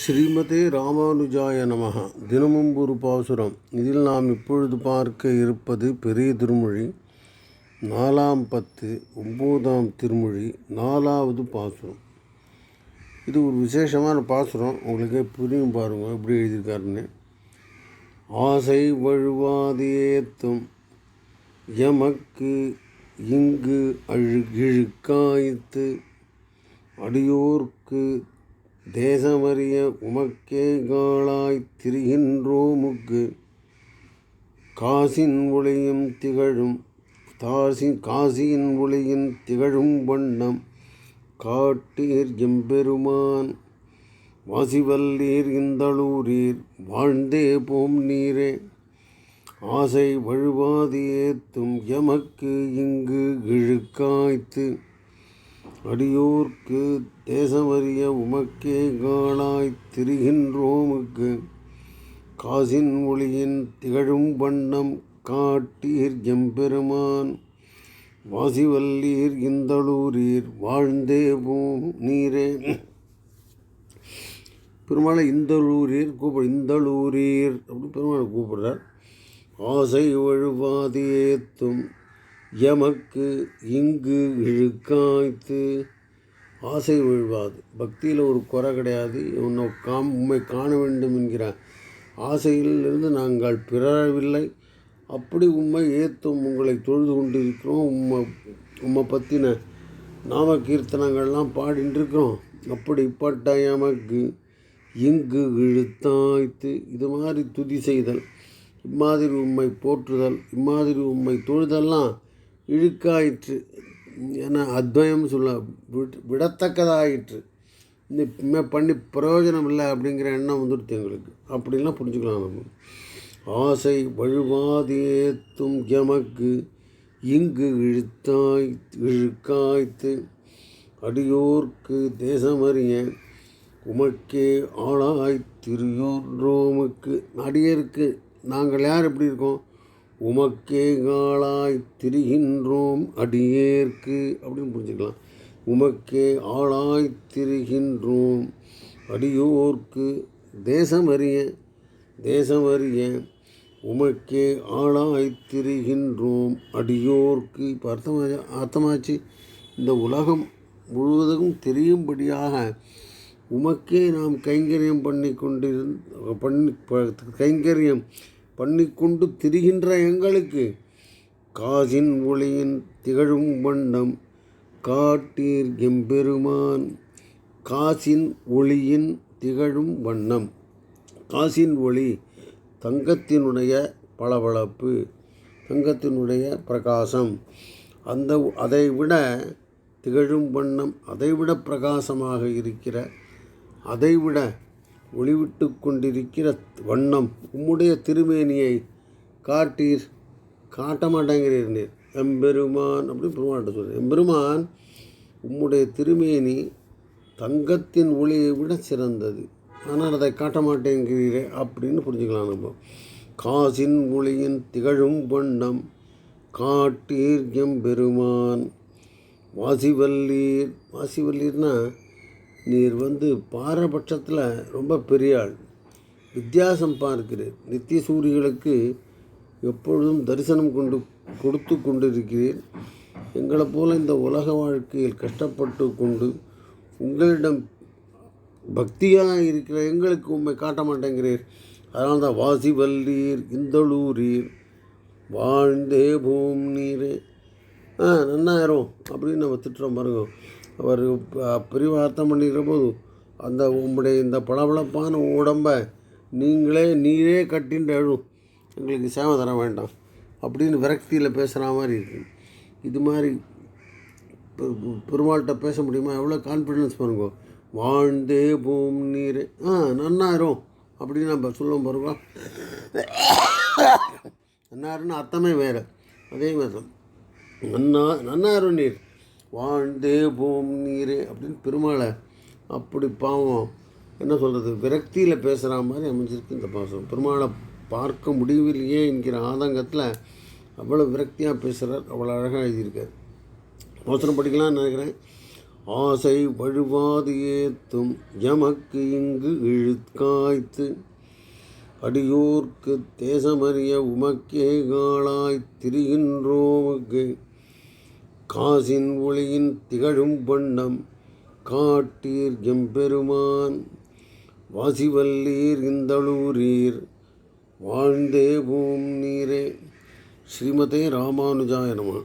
ஸ்ரீமதே ராமானுஜாய நமக தினமும் ஒரு பாசுரம். இதில் நாம் இப்பொழுது பார்க்க இருப்பது பெரிய திருமொழி. நாலாம் பத்து ஒம்போதாம் திருமொழி நாலாவது பாசுரம். இது ஒரு விசேஷமான பாசுரம். உங்களுக்கே புரியும் பாருங்கள் எப்படி எழுதியிருக்காருன்னு. ஆசை வழுவாதேத்தும் எமக்கு இங்கு அழு இழுக்காய்த்து அடியோர்க்கு தேசமறிய உமக்கே காலாய் திரிகின்றோமுக்கு காசின் ஒளியும் திகழும் தாசி காசியின் ஒளியின் திகழும் வண்ணம் காட்டீர் எம்பெருமான். வாசிவல்லீர் இந்தளூரீர் வாழ்ந்தே போம் நீரே. ஆசை வழுவாது ஏத்தும் எமக்கு இங்கு இழுக்காய்த்து. அடியோர்க்கு தேசமறிய உமக்கே காணாய் திரிகின்றோமுக்கு. காசின் ஒளியின் திகழும் வண்ணம் காட்டீர் எம்பெருமான். வாசிவல்லீர் இந்தளூரீர் வாழ்ந்தே போம் நீரே. பெருமாளை இந்தளூரீர் கூப்பிடு இந்தளூரீர் அப்படின்னு பெருமாளை கூப்பிடுறார். ஆசை வழுவாது ஏத்தும். எமக்கு இங்கு இழுக்காய்த்து ஆசை விழுவாது. பக்தியில் ஒரு குறை கிடையாது. உன்னை காம் உண்மை காண வேண்டும் என்கிற ஆசையிலிருந்து நாங்கள் பிறவில்லை அப்படி உண்மை ஏத்தும் உங்களை தொழுது கொண்டிருக்கிறோம். உம்மை உம்மை பற்றின நாம கீர்த்தனங்கள்லாம் பாடிட்டு இருக்கிறோம் அப்படிப்பட்ட எமக்கு இங்கு இழுத்தாய்த்து இது மாதிரி துதி செய்தல் இம்மாதிரி உண்மை போற்றுதல் இம்மாதிரி உண்மை தொழுதெல்லாம் இழுக்காயிற்று. என அத்வயம் சொல்ல விடத்தக்கதாயிற்று. இந்த பண்ணி பிரயோஜனம் இல்லை அப்படிங்கிற எண்ணம் வந்துடுது எங்களுக்கு. அப்படிலாம் புரிஞ்சுக்கலாம் நம்ம. ஆசை வழுவாதேத்தும் எமக்கு இங்கு இழுத்தாய் இழுக்காய்த்து அடியோர்க்கு தேசமறிய உமக்கே ஆளாய் திரியோரோமுக்கு அடியருக்கு. நாங்கள் யார் எப்படி இருக்கோம்? உமக்கே காளாய் திரிகின்றோம் அடியேற்கு. அப்படின்னு புரிஞ்சுக்கலாம். உமக்கே ஆளாய் திரிகின்றோம் அடியோர்க்கு. தேசமறிய தேசமறிய உமக்கே ஆளாய் திரிகின்றோம் அடியோர்க்கு. இப்போ அர்த்தமா அர்த்தமாச்சு. இந்த உலகம் முழுவதும் தெரியும்படியாக உமக்கே நாம் கைங்கரியம் பண்ணி கொண்டிருந் பண்ணி கைங்கரியம் பண்ணிக்கொண்டு திரிகின்ற எங்களுக்கு. காசின் ஒளியின் திகழும் வண்ணம் காட்டீர் எம்பெருமான். காசின் ஒளியின் திகழும் வண்ணம். காசின் ஒளி தங்கத்தினுடைய பளபளப்பு தங்கத்தினுடைய பிரகாசம். அந்த அதை விட திகழும் வண்ணம் அதைவிட பிரகாசமாக இருக்கிற அதைவிட ஒளிவிட்டு கொண்டிருக்கிற வண்ணம். உம்முடைய திருமேனியை காட்டீர். காட்ட மாட்டேங்கிறீர் நீர் எம்பெருமான் அப்படின்னு பெருமான்கிட்ட சொல்கிறேன் எம்பெருமான் உம்முடைய திருமேனி தங்கத்தின் ஒளியை விட சிறந்தது. ஆனால் அதை காட்ட மாட்டேங்கிறீரே அப்படின்னு புரிஞ்சுக்கலாம் நம்ம. காசின் ஒளியின் திகழும் வண்ணம் காட்டீர் எம்பெருமான். வாசிவல்லீர். வாசிவல்லீர்னா நீர் வந்து பாரபட்சத்தில் ரொம்ப பெரிய ஆள். வித்தியாசம் பார்க்கிறீர் நித்திய சூரிகளுக்கு எப்பொழுதும் தரிசனம் கொண்டு கொடுத்து கொண்டிருக்கிறேன். எங்களை போல இந்த உலக வாழ்க்கையில் கஷ்டப்பட்டு கொண்டு உங்களிடம் பக்தியாக இருக்கிற எங்களுக்கு உண்மை காட்ட மாட்டேங்கிறீர். அதனால தான் வாசி வல்லீர் இந்தளூரீர் வாழ்ந்தே பூம் நீர். ஆ நன்னாயிரும் அப்படின்னு நம்ம திட்டுறோம் பாருங்க. அவர் பிரிவார்த்தம் பண்ணிக்கிற போது அந்த உங்களுடைய இந்த பளபளப்பான உடம்பை நீங்களே நீரே கட்டின்னு எழும் எங்களுக்கு சேவை தர வேண்டாம். அப்படின்னு விரக்தியில் பேசுகிற மாதிரி இருக்குது இது மாதிரி பெருமாள்கிட்ட பேச முடியுமா? எவ்வளோ கான்ஃபிடென்ஸ் பாருங்க. வாழ்ந்தே பூம் நீர். ஆ நன்னாயிரும். அப்படின்னு நம்ம சொல்லுவோம் பாருங்க. நன்னாருன்னு அர்த்தமே வேறு. அதே மாதிரி நன்னா நன்னாயிரும் நீர். வாழ்ந்தே போம் நீரே அப்படின்னு பெருமாளை அப்படி பாவம் என்ன சொல்கிறது விரக்தியில் பேசுகிற மாதிரி அமைஞ்சிருக்கு இந்த பாசம். பெருமாளை பார்க்க முடியவில்லையே என்கிற ஆதங்கத்தில் அவ்வளோ விரக்தியாக பேசுகிறார் அவ்வளோ அழகாக எழுதியிருக்கார். அவசரம் படிக்கலாம்னு நினைக்கிறேன். ஆசை வழுவாது ஏத்தும் எமக்கு இங்கு இழுக்காய்த்து அடியோர்க்கு தேசமறிய உமக்கே காலாய் திரிகின்றோமுக்கு. காசின் ஒளியின் திகழும் வண்ணம் காட்டீர் எம்பெருமான். வாசிவல்லீர் இந்தளூரீர் வாழ்ந்தே பூம் நீரே. ஸ்ரீமதே ராமானுஜாய நம.